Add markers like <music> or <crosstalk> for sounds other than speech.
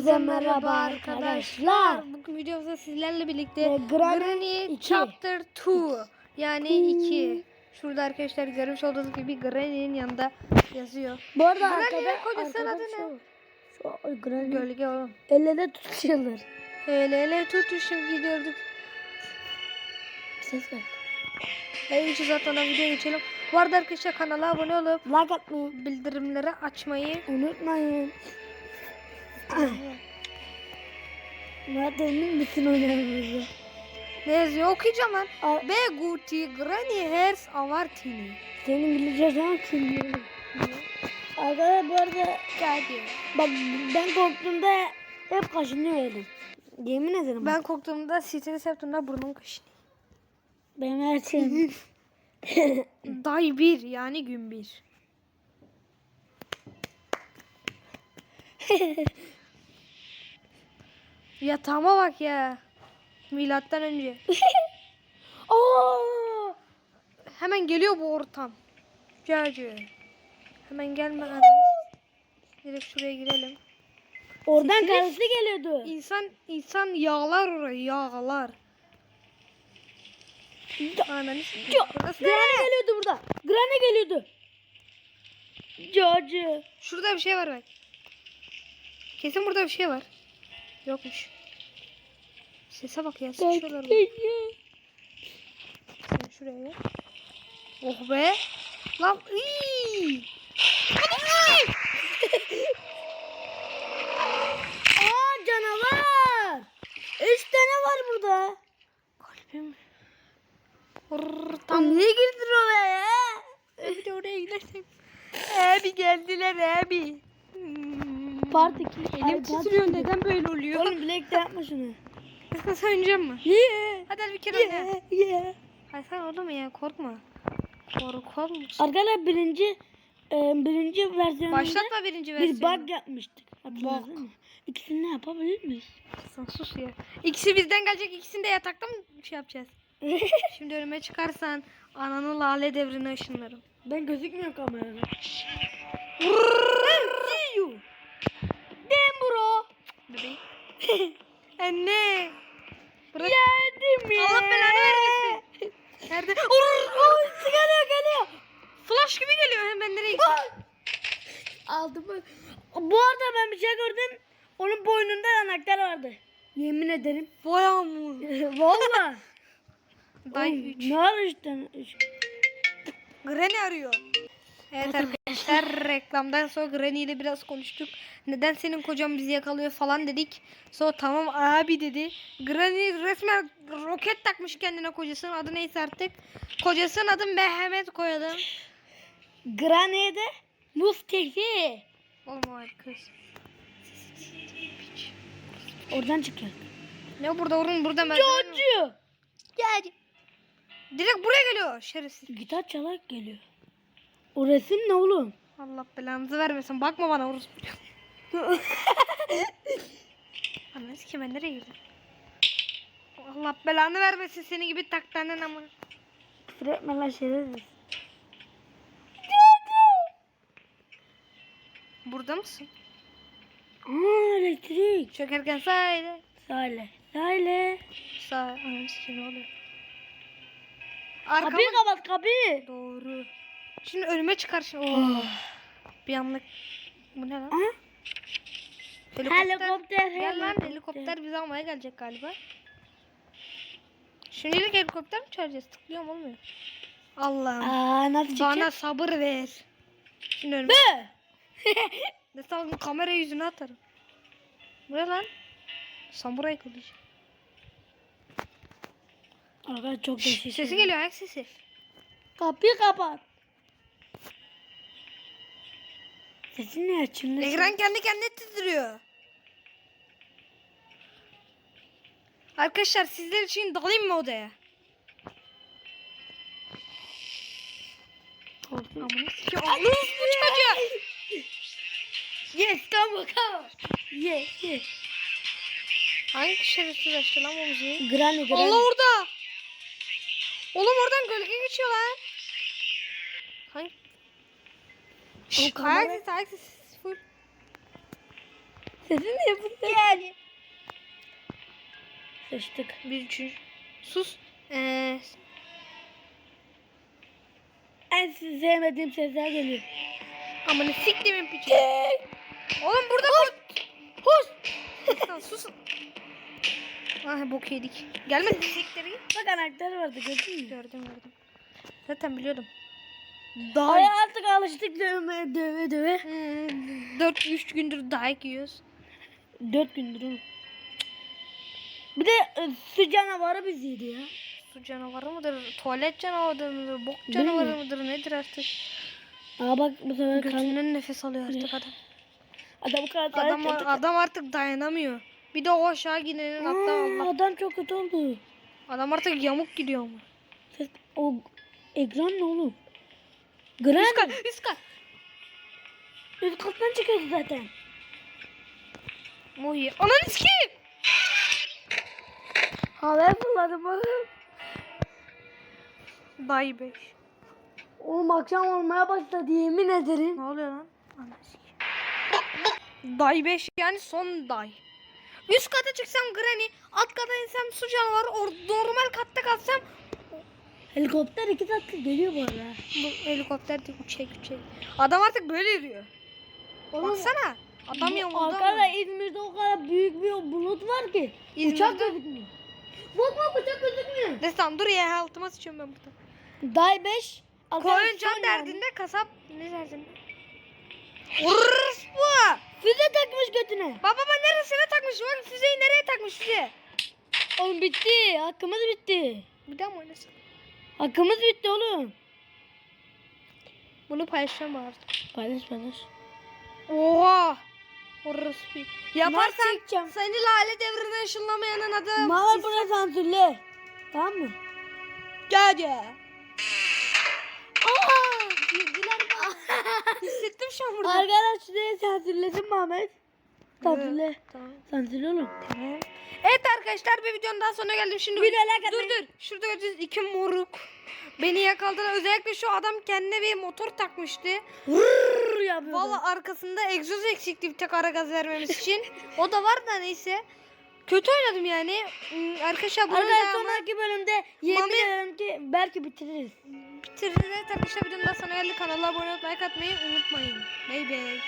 Hepinize merhaba arkadaşlar. Bugün videomuzda sizlerle birlikte Ve Granny Granny iki. Chapter 2 yani 2. Şurada arkadaşlar görmüş olduğunuz gibi Granny'nin yanında yazıyor. Bu arada Granny'nin kocasının adı şu, şu Granny Gölge oğlum. elle tutuşuyorlar. El ele tutuşup gidiyorduk. Ses ver. En iyisi zaten o videoya geçelim. Bu arada arkadaşlar kanala abone olup Like atmayı bildirimleri açmayı unutmayın. Madem bütün oyunlarımızı. ne yazıyor okuyacağım lan. Be guti Granny hers avartini. Senin İngilizce sana kim Arkadaşlar bu arada Geldi. bak ben korktuğumda hep kaşınıyor elim. Yemin ederim. Ben korktuğumda stres yaptığımda burnum kaşınıyor. Benim her şeyim. <laughs> Day bir yani gün bir. <laughs> Yatağıma bak ya. Milattan önce. <laughs> Oo! Hemen geliyor bu ortam. Cacı. Hemen gelme hemen. Direkt şuraya girelim. Oradan karısı geliyordu. İnsan insan yağlar orayı yağlar. Ananı Granny ne? geliyordu burada. Granny geliyordu. Cacı. Şurada bir şey var bak. Kesin burada bir şey var. Yokmuş. Sese bak ya sıçıyorlar. bunu. Sen şuraya gel. Oh be. Lan iii. <laughs> Aa canavar. Üç tane var burada. Kalbim. Rrr, Tam niye girdin oraya? de oraya gidersem. Abi geldiler abi. Hmm. Part 2. Elim titriyor neden böyle oluyor? Oğlum bilekte yapma şunu. Nasıl oynayacağım mı? Yeah. Hadi hadi bir kere oyna. Yeah. Yeah. Hayır sen oğlum ya korkma. Korkar mısın? Arkadaşlar birinci e, birinci versiyonunda Başlatma birinci bir versiyonu. bug yapmıştık. Mı? İkisini ne yapabilir miyiz? Sen sus ya. İkisi bizden gelecek ikisini de yatakta mı şey yapacağız? <laughs> Şimdi önüme çıkarsan ananı lale devrine ışınlarım. ben gözükmüyorum kamerada. See bro. Bebeğim. <laughs> Anne. Bırak. Geldim ya. Allah belanı vermesin. Nerede? Oy, geliyor geliyor. Flash gibi geliyor hemen nereye? <laughs> Aldım. Bu arada ben bir şey gördüm. Onun boynunda yanaklar vardı. Yemin ederim. <laughs> Vay amur. Valla. Day Oğlum, 3. Ne? Üç. Granny arıyor. Evet arkadaşlar reklamdan sonra Granny ile biraz konuştuk. Neden senin kocan bizi yakalıyor falan dedik. Sonra tamam abi dedi. Granny resmen roket takmış kendine kocasının adı neyse artık. Kocasının adı Mehmet koyalım. Granny'de Mustafa. Oğlum o kız. Oradan çıkıyor. Ne burada orun burada ben. Çocuğu. Gel. Direkt buraya geliyor şerefsiz. Gitar çalarak geliyor. O resim ne oğlum? Allah belanızı vermesin. Bakma bana orospu. <laughs> Anne ki ben nereye girdim? Allah belanı vermesin seni gibi taktanen ama. Küfür etme lan şerefsiz. Burada mısın? Aa elektrik. Çökerken sahile. Sale. Sale. Sağ. Anam sikim ne oluyor? Arkama. Kapıyı kapat kapıyı. Doğru. Şimdi önüme çıkar şimdi. Oh. Bir anlık. Bu ne lan? Aha. Helikopter. Gel lan helikopter bizi almaya gelecek galiba. Şimdilik helikopter mi çağıracağız? Tıklıyorum olmuyor. Allah'ım. Aa nasıl çıkacak? Bana sabır ver. Şimdi önüme. <laughs> Ne sanırım kamera yüzüne atarım. Bu ne lan? Samuray kılıcı. Arkadaşlar çok değişik. Sesi geliyor ayak sesi. Kapıyı kapat. Sesin ne açın? Ekran kendi kendine titriyor. Arkadaşlar sizler için dalayım mı odaya? Anladınız bu çocuğu. Yes come on come on. Yes yes. Hangi şerefsiz açtı lan bu müziği? Granny granny. Allah orada. Oğlum oradan gölge geçiyor lan. Hangi? Şşş, ayak sesi, ayak sesi. Full. Sesini yapın. Gel. Sıçtık. Bir üçüncü. Sus. Ee, En sevmediğim sesler geliyor. amanı siktimin piçi. Oğlum burada kod. Hus. Lan susun. Ah bok yedik. Gelmedi sikleri. Bak anahtar vardı gördün mü? Gördüm gördüm. Zaten biliyordum. Ay artık alıştık dövme döve döve. Hmm, 4-3 gündür dayak yiyoruz. Dört gündür oğlum. Bir de e, su canavarı bizi yedi ya. Su canavarı mıdır? Tuvalet canavarı mıdır? Bok Değil canavarı mi? mıdır? Nedir artık? Aa bak bu sefer kan... Nefes alıyor artık adam. Adam kadar Adam, adam artık dayanamıyor. Bir de o aşağı gidenin hatta Allah. Adam çok kötü oldu. Adam artık yamuk gidiyor ama. O ekran ne oğlum? Gran Üst kat, üst kat. üst kattan çıkıyordu zaten. Oy. Ananı sikeyim. Havaya fırladı bakın. Dayı 5. Oğlum akşam olmaya başladı yemin ederim. Ne oluyor lan? Day 5 yani son day. Üst kata çıksam Granny, alt kata insem su canavarı, or- normal katta kalsam Helikopter iki dakika geliyor bu arada. bu helikopter de uçak uçak. Adam artık böyle yürüyor. Oğlum, Baksana. Adam Arkada ama. İzmir'de o kadar büyük bir bulut var ki. İzmir'de- Uçak gözükmüyor. Bak bak uçak gözükmüyor. Tamam dur ya altıma sıçıyorum ben burada. Day 5. Koyun can derdinde kasap ne derdinde? Vururuz bu. Füze takmış götüne. Baba baba neresine takmış? Bak füzeyi nereye takmış füze? Oğlum bitti. Hakkımız bitti. Bir daha mı oynasın? Hakkımız bitti oğlum. Bunu paylaşacağım artık. Paylaş paylaş. Oha. Vururuz bir. Yaparsan seni lale devrine ışınlamayanın adı. Mağar buna sansürle. Tamam mı? Gel gel. Aa! Girdiler Hissettim şu an burada. Arkadaş şuraya sansürlesin Mehmet. Sansürle. Tamam. Sansürle oğlum. Tamam. Evet arkadaşlar bir videonun daha sonuna geldim. Şimdi Bir dur dur. Şurada gördüğünüz iki moruk. Beni yakaladılar. Özellikle şu adam kendine bir motor takmıştı. Valla arkasında egzoz eksikti bir tek ara gaz vermemiz için. o da var da neyse. Kötü oynadım yani. Hmm, Arkadaşlar bunun Arkadaşlar sonraki bölümde yemin Mami- ederim ki belki bitiririz. bitiririz. Arkadaşlar videonun daha sonuna geldik. Kanala abone olup like atmayı unutmayın. Bay bay.